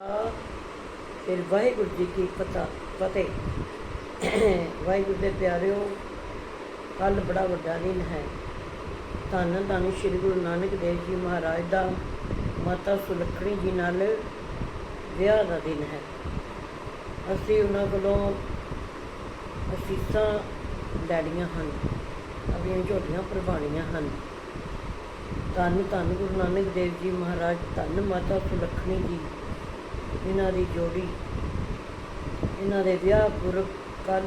ਫਿਰ ਵਾਹਿਗੁਰੂ ਜੀ ਕੀ ਪਤਾ, ਫਤਿਹ। ਵਾਹਿਗੁਰੂ ਦੇ ਪਿਆਰਿਓ ਕੱਲ ਬੜਾ ਵੱਡਾ ਦਿਨ ਹੈ। ਧੰਨ ਧੰਨ ਸ੍ਰੀ ਗੁਰੂ ਨਾਨਕ ਦੇਵ ਜੀ ਮਹਾਰਾਜ ਦਾ, ਮਾਤਾ ਸੁਲੱਖਣੀ ਜੀ ਨਾਲ ਵਿਆਹ ਦਾ ਦਿਨ ਹੈ। ਅਸੀਂ ਉਹਨਾਂ ਕੋਲੋਂ ਅਸੀਸਾਂ ਲੈਣੀਆਂ ਹਨ, ਆਪਣੀਆਂ ਝੋਟੀਆਂ ਪ੍ਰਵਾਣੀਆਂ ਹਨ। ਧੰਨ ਧੰਨ ਗੁਰੂ ਨਾਨਕ ਦੇਵ ਜੀ ਮਹਾਰਾਜ, ਧੰਨ ਮਾਤਾ ਸੁਲੱਖਣੀ ਜੀ। ਇਹਨਾਂ ਦੀ ਜੋੜੀ, ਇਹਨਾਂ ਦੇ ਵਿਆਹ ਪੁਰਬ ਕੱਲ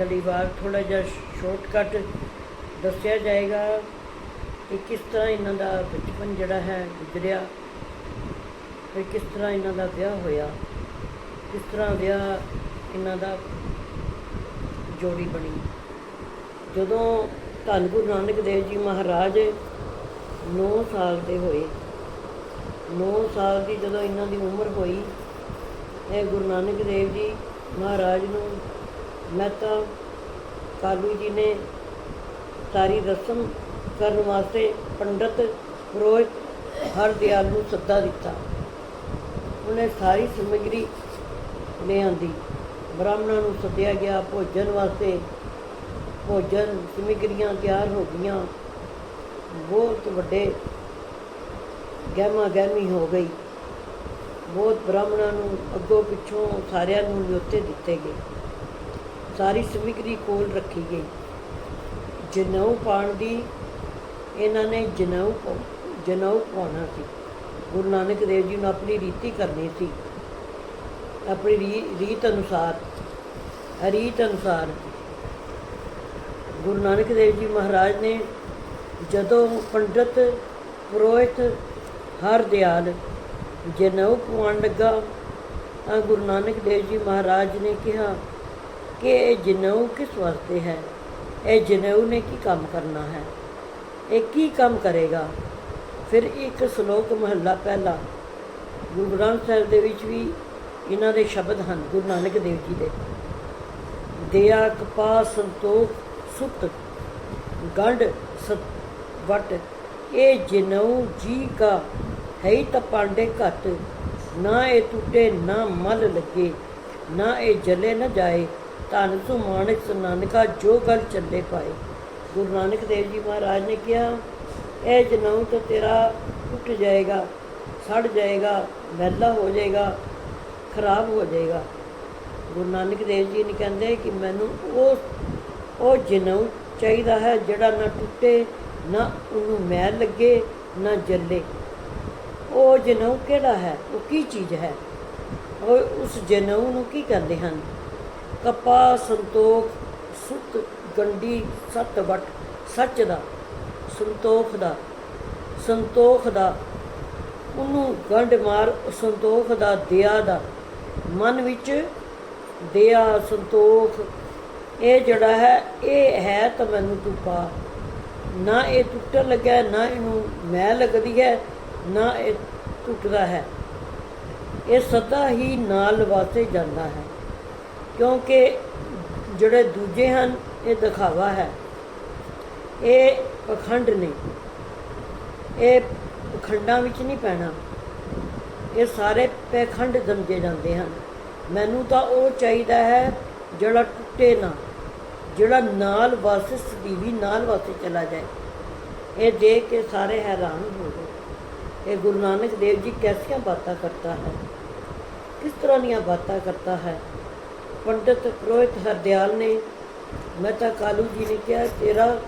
ਗਲੀਵਾਰ ਥੋੜਾ ਜਿਹਾ ਸ਼ਾਰਟਕਟ ਦੱਸਿਆ ਜਾਏਗਾ ਕਿ ਕਿਸ ਤਰ੍ਹਾਂ ਇਹਨਾਂ ਦਾ ਬਚਪਨ ਜਿਹੜਾ ਹੈ ਗੁਜ਼ਰਿਆ ਫਿਰ ਕਿਸ ਤਰ੍ਹਾਂ ਇਹਨਾਂ ਦਾ ਵਿਆਹ ਹੋਇਆ, ਕਿਸ ਤਰ੍ਹਾਂ ਵਿਆਹ ਇਹਨਾਂ ਦਾ ਜੋੜੀ ਬਣੀ। ਜਦੋਂ ਧੰਨ ਗੁਰੂ ਨਾਨਕ ਦੇਵ ਜੀ ਮਹਾਰਾਜ 9 ਸਾਲ ਦੇ ਹੋਏ 9 ਸਾਲ ਦੀ ਜਦੋਂ ਇਹਨਾਂ ਦੀ ਉਮਰ ਹੋਈ, ਇਹ ਗੁਰੂ ਨਾਨਕ ਦੇਵ ਜੀ ਮਹਾਰਾਜ ਨੂੰ ਮਹਿਤਾ ਕਾਲੂ ਜੀ ਨੇ ਸਾਰੀ ਰਸਮ ਕਰਨ ਵਾਸਤੇ ਪੰਡਤ ਰੋਜ਼ ਹਰ ਦਿਆਲ ਨੂੰ ਸੱਦਾ ਦਿੱਤਾ। ਉਹਨੇ ਸਾਰੀ ਸਮਗਰੀ ਲਿਆਂਦੀ। ਬ੍ਰਾਹਮਣਾਂ ਨੂੰ ਸੱਦਿਆ ਗਿਆ, ਭੋਜਨ ਵਾਸਤੇ। ਭੋਜਨ ਸਮਗਰੀਆਂ ਤਿਆਰ ਹੋ ਗਈਆਂ। ਬਹੁਤ ਵੱਡੇ ਗਹਿਮਾ ਗਹਿਮੀ ਹੋ ਗਈ। ਬਹੁਤ ਬ੍ਰਾਹਮਣਾਂ ਨੂੰ ਅੱਗੋਂ ਪਿੱਛੋਂ ਸਾਰਿਆਂ ਨੂੰ ਨਿਯੁੱਤੇ ਦਿੱਤੇ ਗਏ। ਸਾਰੀ ਸਮਗਰੀ ਕੋਲ ਰੱਖੀ ਗਈ। ਜਨਉ ਪਾਣ ਦੀ ਇਹਨਾਂ ਨੇ ਜਨਉ ਜਨਉ ਪਾਉਣਾ ਸੀ। ਗੁਰੂ ਨਾਨਕ ਦੇਵ ਜੀ ਨੂੰ ਆਪਣੀ ਰੀਤੀ ਕਰਨੀ ਸੀ। ਆਪਣੀ ਰੀ- ਰੀਤ ਅਨੁਸਾਰ ਰੀਤ ਅਨੁਸਾਰ ਗੁਰੂ ਨਾਨਕ ਦੇਵ ਜੀ ਮਹਾਰਾਜ ਨੇ ਜਦੋਂ ਪੰਡਤ, ਪੁਰੋਹਿਤ ਹਰ ਦਿਆਲ ਜਨਉ ਪਵਾਉਣ ਲੱਗਾ, ਤਾਂ ਗੁਰੂ ਨਾਨਕ ਦੇਵ ਜੀ ਮਹਾਰਾਜ ਨੇ ਕਿਹਾ ਕਿ ਇਹ ਜਨਉ ਕਿਸ ਵਾਸਤੇ ਹੈ? ਇਹ ਜਨਉ ਨੇ ਕੀ ਕੰਮ ਕਰਨਾ ਹੈ? ਇਹ ਕੀ ਕੰਮ ਕਰੇਗਾ? ਫਿਰ ਇੱਕ ਸ਼ਲੋਕ ਮਹੱਲਾ ਪਹਿਲਾ, ਗੁਰੂ ਗ੍ਰੰਥ ਸਾਹਿਬ ਦੇ ਵਿੱਚ ਵੀ ਇਹਨਾਂ ਦੇ ਸ਼ਬਦ ਹਨ, ਗੁਰੂ ਨਾਨਕ ਦੇਵ ਜੀ ਦੇ। ਦਇਆ ਕਪਾ ਸੰਤੋਖ ਸੁਤ ਗੰਢ ਸਤ, ਵਟ ਇਹ ਜਨਉ ਜੀ ਕਾ ਹੈ ਹੀ ਤਾਂ ਪਾਂਡੇ ਘਟ। ਨਾ ਇਹ ਟੁੱਟੇ, ਨਾ ਮਲ ਲੱਗੇ। ਨਾ ਇਹ ਜਲੇ ਨਾ ਜਾਏ। ਧੰਨ ਤੂੰ ਮਾਨਕ ਨਾਨਕਾ, ਜੋ ਗੱਲ ਚੱਲੇ ਪਾਏ। ਗੁਰੂ ਨਾਨਕ ਦੇਵ ਜੀ ਮਹਾਰਾਜ ਨੇ ਕਿਹਾ, ਇਹ ਜਨਉ ਤਾਂ ਤੇਰਾ ਟੁੱਟ ਜਾਏਗਾ, ਸੜ ਜਾਏਗਾ ਮੈਲਾ ਹੋ ਜਾਏਗਾ, ਖਰਾਬ ਹੋ ਜਾਏਗਾ। ਗੁਰੂ ਨਾਨਕ ਦੇਵ ਜੀ ਨੇ ਕਹਿੰਦੇ ਕਿ ਮੈਨੂੰ ਉਹ ਉਹ ਜਨਉ ਚਾਹੀਦਾ ਹੈ ਜਿਹੜਾ ਨਾ ਟੁੱਟੇ ਨਾ ਉਹਨੂੰ ਮੈਲ ਲੱਗੇ, ਨਾ ਜੱਲੇ। ਉਹ ਜਨਉ ਕਿਹੜਾ ਹੈ? ਉਹ ਕੀ ਚੀਜ਼ ਹੈ? ਉਹ ਉਸ ਜਨਉ ਨੂੰ ਕੀ ਕਹਿੰਦੇ ਹਨ? ਕਪਾ ਸੰਤੋਖ, ਸੁਤ ਗੰਡੀ ਸਤ ਵਟ, ਸੱਚ ਦਾ, ਸੰਤੋਖ ਦਾ ਸੰਤੋਖ ਦਾ। ਉਹਨੂੰ ਗੰਢ ਮਾਰ, ਸੰਤੋਖ ਦਾ, ਦਿਆ ਦਾ। ਮਨ ਵਿੱਚ ਦਇਆ ਸੰਤੋਖ, ਇਹ ਜਿਹੜਾ ਹੈ, ਇਹ ਹੈ ਤਾਂ ਮੈਨੂੰ ਤੂੰ ਪਾ। ਨਾ ਇਹ ਟੁੱਟਣ ਲੱਗਾ ਨਾ ਇਹਨੂੰ ਮੈਂ ਲੱਗਦੀ ਹੈ, ਨਾ ਇਹ ਟੁੱਟਦਾ ਹੈ। ਇਹ ਸਦਾ ਹੀ ਨਾਲ ਵਾਸਤੇ ਜਾਂਦਾ ਹੈ, ਕਿਉਂਕਿ ਜਿਹੜੇ ਦੂਜੇ ਹਨ, ਇਹ ਦਿਖਾਵਾ ਹੈ। ਇਹ ਪਖੰਡ ਨੇ। ਇਹ ਪਖੰਡਾਂ ਵਿੱਚ ਨਹੀਂ ਪੈਣਾ। ਇਹ ਸਾਰੇ ਪਖੰਡ ਸਮਝੇ ਜਾਂਦੇ ਹਨ। ਮੈਨੂੰ ਤਾਂ ਉਹ ਚਾਹੀਦਾ ਹੈ, ਜਿਹੜਾ ਟੁੱਟੇ ਨਾ। ਜਿਹੜਾ ਨਾਲ ਵਾਸਤੇ ਸਦੀਵੀ, ਨਾਲ ਵਾਸਤੇ ਚਲਾ ਜਾਏ। ਇਹ ਦੇਖ ਕੇ ਸਾਰੇ ਹੈਰਾਨ ਹੋ ਗਏ। ਇਹ ਗੁਰੂ ਨਾਨਕ ਦੇਵ ਜੀ ਕੈਸੀਆਂ ਬਾਤਾਂ ਕਰਤਾ ਹੈ। ਕਿਸ ਤਰ੍ਹਾਂ ਦੀਆਂ ਬਾਤਾਂ ਕਰਤਾ ਹੈ? ਪੰਡਤ ਪੁਰੋਹਿਤ ਹਰਦਿਆਲ ਨੇ ਮਹਿਤਾ ਕਾਲੂ ਜੀ ਨੇ ਕਿਹਾ, ਤੇਰਾ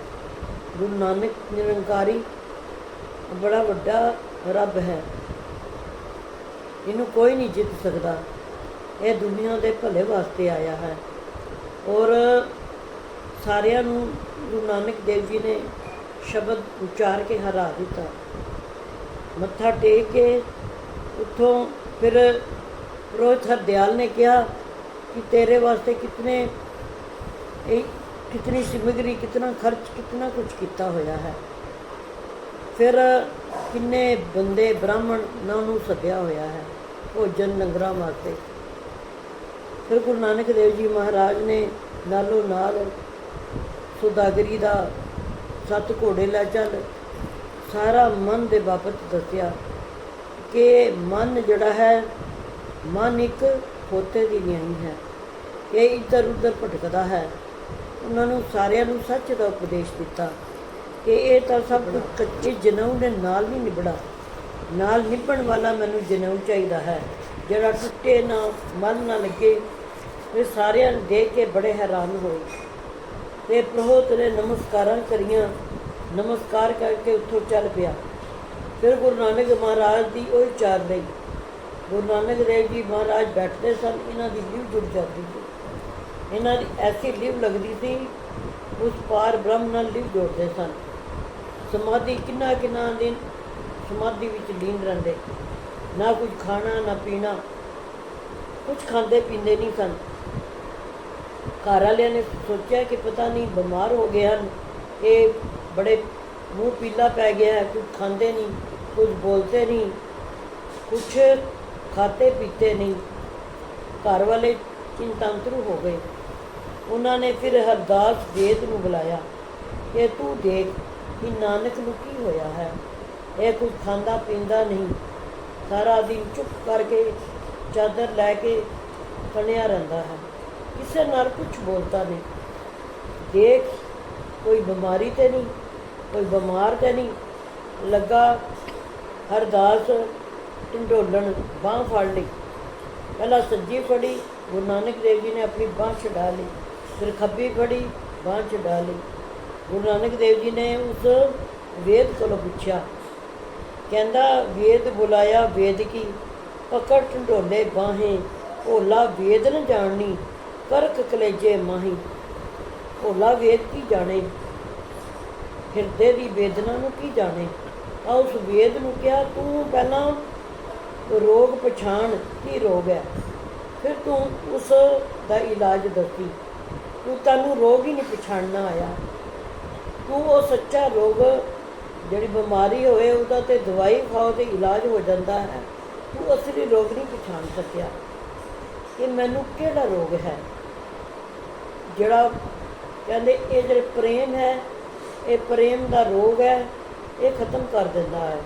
ਗੁਰੂ ਨਾਨਕ ਨਿਰੰਕਾਰੀ ਬੜਾ ਵੱਡਾ ਰੱਬ ਹੈ। ਇਹਨੂੰ ਕੋਈ ਨਹੀਂ ਜਿੱਤ ਸਕਦਾ। ਇਹ ਦੁਨੀਆ ਦੇ ਭਲੇ ਵਾਸਤੇ ਆਇਆ ਹੈ। ਔਰ ਸਾਰਿਆਂ ਨੂੰ ਗੁਰੂ ਨਾਨਕ ਦੇਵ ਜੀ ਨੇ ਸ਼ਬਦ ਉਚਾਰ ਕੇ ਹਰਾ ਦਿੱਤਾ। ਮੱਥਾ ਟੇਕ ਕੇ ਉੱਥੋਂ ਫਿਰ ਪੁਰੋਹਿਤ ਹਰਦਿਆਲ ਨੇ ਕਿਹਾ ਕਿ ਤੇਰੇ ਵਾਸਤੇ ਕਿਤਨੇ ਇਹ ਕਿਤਨੀ ਸਮਗਰੀ, ਕਿਤਨਾ ਖਰਚ, ਕਿਤਨਾ ਕੁਝ ਕੀਤਾ ਹੋਇਆ ਹੈ। ਫਿਰ ਕਿੰਨੇ ਬੰਦੇ ਬ੍ਰਾਹਮਣ ਨਾ ਨੂੰ ਸੱਦਿਆ ਹੋਇਆ ਹੈ ਭੋਜਨ ਲੰਗਰਾਂ ਵਾਸਤੇ। ਫਿਰ ਗੁਰੂ ਨਾਨਕ ਦੇਵ ਜੀ ਮਹਾਰਾਜ ਨੇ ਨਾਲੋਂ ਨਾਲ ਸੁਦਾਗਰੀ ਦਾ ਸੱਤ ਘੋੜੇ ਲੈ ਚੱਲ। ਸਾਰਾ ਮਨ ਦੇ ਬਾਬਤ ਦੱਸਿਆ ਕਿ ਮਨ ਜਿਹੜਾ ਹੈ ਮਨ ਇੱਕ ਖੋਤੇ ਦੀ ਨਿਆਈ ਹੈ। ਇਹ ਇੱਧਰ ਉੱਧਰ ਭਟਕਦਾ ਹੈ। ਉਹਨਾਂ ਨੂੰ ਸਾਰਿਆਂ ਨੂੰ ਸੱਚ ਦਾ ਉਪਦੇਸ਼ ਦਿੱਤਾ ਕਿ ਇਹ ਤਾਂ ਸਭ ਕੁਝ ਕੱਚੇ ਜਨੇਊ ਦੇ ਨਾਲ ਨਹੀਂ ਨਿਬੜਾ ਨਾਲ ਨਿਭਣ ਵਾਲਾ ਮੈਨੂੰ ਜਨੇਊ ਚਾਹੀਦਾ ਹੈ। ਜਿਹੜਾ ਟੁੱਟੇ ਨਾ ਮਨ ਨਾ ਲੱਗੇ ਇਹ ਸਾਰਿਆਂ ਨੂੰ ਦੇਖ ਕੇ ਬੜੇ ਹੈਰਾਨ ਹੋਏ। ਤੇ ਪ੍ਰਭੂਤ ਨੇ ਨਮਸਕਾਰਾਂ ਕਰੀਆਂ। ਨਮਸਕਾਰ ਕਰਕੇ ਉੱਥੋਂ ਚੱਲ ਪਿਆ। ਫਿਰ ਗੁਰੂ ਨਾਨਕ ਮਹਾਰਾਜ ਦੀ ਉਹ ਚਾਰ ਲਈ ਗੁਰੂ ਨਾਨਕ ਦੇਵ ਜੀ ਮਹਾਰਾਜ ਬੈਠਦੇ ਸਨ, ਇਹਨਾਂ ਦੀ ਲਿਵ ਜੁੜ ਜਾਂਦੀ ਸੀ। ਇਹਨਾਂ ਦੀ ਐਸੀ ਲਿਵ ਲੱਗਦੀ ਸੀ, ਉਸ ਪਾਰ ਬ੍ਰਹਮ ਨਾਲ ਲਿਵ ਜੁੜਦੇ ਸਨ। ਸਮਾਧੀ ਕਿੰਨਾ ਕਿੰਨਾ ਦਿਨ ਸਮਾਧੀ ਵਿੱਚ ਲੀਨ ਰਹਿੰਦੇ। ਨਾ ਕੁਝ ਖਾਣਾ, ਨਾ ਪੀਣਾ। ਕੁਝ ਖਾਂਦੇ ਪੀਂਦੇ ਨਹੀਂ ਸਨ। ਘਰ ਵਾਲਿਆਂ ਨੇ ਸੋਚਿਆ ਕਿ ਪਤਾ ਨਹੀਂ ਬਿਮਾਰ ਹੋ ਗਏ ਹਨ। ਇਹ ਬੜੇ ਮੂੰਹ ਪੀਲਾ ਪੈ ਗਿਆ ਹੈ ਕੁਝ ਖਾਂਦੇ ਨਹੀਂ ਕੁਝ ਬੋਲਦੇ ਨਹੀਂ ਕੁਝ ਖਾਤੇ ਪੀਤੇ ਨਹੀਂ। ਘਰ ਵਾਲੇ ਚਿੰਤਾਂਤਰੂ ਹੋ ਗਏ। ਉਹਨਾਂ ਨੇ ਫਿਰ ਹਰਦਾਸ ਵੇਦ ਨੂੰ ਬੁਲਾਇਆ। ਕਿ ਤੂੰ ਦੇਖ ਕਿ ਨਾਨਕ ਨੂੰ ਕੀ ਹੋਇਆ ਹੈ। ਇਹ ਕੁਝ ਖਾਂਦਾ ਪੀਂਦਾ ਨਹੀਂ। ਸਾਰਾ ਦਿਨ ਚੁੱਪ ਕਰਕੇ ਚਾਦਰ ਲੈ ਕੇ ਤਣਿਆ ਰਹਿੰਦਾ ਹੈ। ਕਿਸੇ ਨਾਲ ਕੁਝ ਬੋਲਦਾ ਨਹੀਂ। ਦੇਖ, ਕੋਈ ਬਿਮਾਰੀ ਤੇ ਨਹੀਂ, ਕੋਈ ਬਿਮਾਰ ਤੇ ਨਹੀਂ, ਲੱਗਾ ਹਰਦਾਸ ਢੰਡੋਲਣ ਬਾਹ ਫੜ ਲਈ। ਪਹਿਲਾਂ ਸੱਜੀ ਫੜੀ, ਗੁਰੂ ਨਾਨਕ ਦੇਵ ਜੀ ਨੇ ਆਪਣੀ ਬਾਹ ਛਡਾ ਲਈ। ਫਿਰ ਖੱਬੀ ਫੜੀ, ਬਾਹ ਛਡਾ ਲਈ। ਗੁਰੂ ਨਾਨਕ ਦੇਵ ਜੀ ਨੇ ਉਸ ਵੇਦ ਕੋਲੋਂ ਪੁੱਛਿਆ, ਕਹਿੰਦਾ, ਵੇਦ ਬੁਲਾਇਆ ਵੇਦ ਕੀ? ਪਕੜ ਢੰਡੋਲੇ ਬਾਹੇ, ਭੋਲਾ ਵੇਦ ਨ ਜਾਣਨੀ। ਕਰਕ ਕਲੇਜੇ ਮਾਹੀ, ਭੋਲਾ ਵੇਦ ਕੀ ਜਾਣੇ? ਹਿਰਦੇ ਦੀ ਵੇਦਨਾ ਨੂੰ ਕੀ ਜਾਣੇ? ਆ ਉਸ ਵੇਦ ਨੂੰ ਕਿਹਾ, ਤੂੰ ਪਹਿਲਾਂ ਰੋਗ ਪਛਾਣ ਕੀ ਰੋਗ ਹੈ? ਫਿਰ ਤੂੰ ਉਸ ਦਾ ਇਲਾਜ ਦੱਸੀ। ਤੂੰ ਤੈਨੂੰ ਰੋਗ ਹੀ ਨਹੀਂ ਪਛਾਣਨਾ ਆਇਆ। ਤੂੰ ਉਹ ਸੱਚਾ ਰੋਗ ਜਿਹੜੀ ਬਿਮਾਰੀ ਹੋਏ, ਉਹਦਾ ਤੇ ਦਵਾਈ ਖਾਓ ਤੇ ਇਲਾਜ ਹੋ ਜਾਂਦਾ ਹੈ। ਤੂੰ ਅਸਲੀ ਰੋਗ ਨਹੀਂ ਪਛਾਣ ਸਕਿਆ। ਕਿ ਮੈਨੂੰ ਕਿਹੜਾ ਰੋਗ ਹੈ? ਜਿਹੜਾ ਕਹਿੰਦੇ ਇਹ ਜਿਹੜੇ ਪ੍ਰੇਮ ਹੈ, ਇਹ ਪ੍ਰੇਮ ਦਾ ਰੋਗ ਹੈ, ਇਹ ਖਤਮ ਕਰ ਦਿੰਦਾ ਹੈ।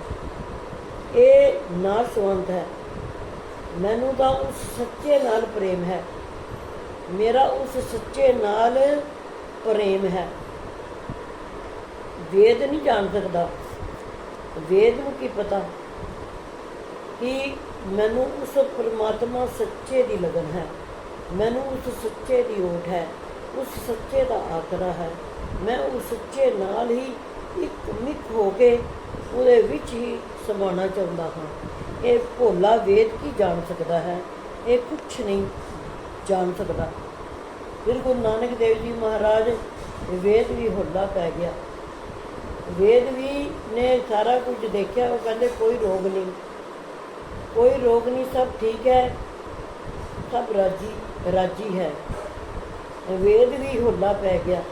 ਇਹ ਨਾਸਵੰਤ ਹੈ। ਮੈਨੂੰ ਤਾਂ ਉਸ ਸੱਚੇ ਨਾਲ ਪ੍ਰੇਮ ਹੈ। ਮੇਰਾ ਉਸ ਸੱਚੇ ਨਾਲ ਪ੍ਰੇਮ ਹੈ। ਵੇਦ ਨਹੀਂ ਜਾਣ ਸਕਦਾ। ਵੇਦ ਨੂੰ ਕੀ ਪਤਾ? ਕਿ ਮੈਨੂੰ ਉਸ ਪਰਮਾਤਮਾ ਸੱਚੇ ਦੀ ਲਗਨ ਹੈ। ਮੈਨੂੰ ਉਸ ਸੱਚੇ ਦੀ ਓਟ ਹੈ। ਉਸ ਸੱਚੇ ਦਾ ਆਸਰਾ ਹੈ। ਮੈਂ ਉਸ ਸੱਚੇ ਨਾਲ ਹੀ ਇੱਕ ਮਿੱਕ ਹੋ ਕੇ ਉਹਦੇ ਵਿੱਚ ਹੀ ਸਮਾਉਣਾ ਚਾਹੁੰਦਾ ਹਾਂ। ਇਹ ਭੋਲਾ ਵੇਦ ਕੀ ਜਾਣ ਸਕਦਾ ਹੈ? ਇਹ ਕੁਛ ਨਹੀਂ ਜਾਣ ਸਕਦਾ। ਫਿਰ ਗੁਰੂ ਨਾਨਕ ਦੇਵ ਜੀ ਮਹਾਰਾਜ, ਵੇਦ ਵੀ ਹੋਲਾ ਪੈ ਗਿਆ। ਵੇਦ ਵੀ ਨੇ ਸਾਰਾ ਕੁਝ ਦੇਖਿਆ, ਉਹ ਕਹਿੰਦੇ ਕੋਈ ਰੋਗ ਨਹੀਂ। ਕੋਈ ਰੋਗ ਨਹੀਂ, ਸਭ ਠੀਕ ਹੈ, ਸਭ ਰਾਜੀ ਰਾਜੀ ਹੈ। ਵੇਦ ਵੀ ਹੁੱਲਾ ਪੈ ਗਿਆ।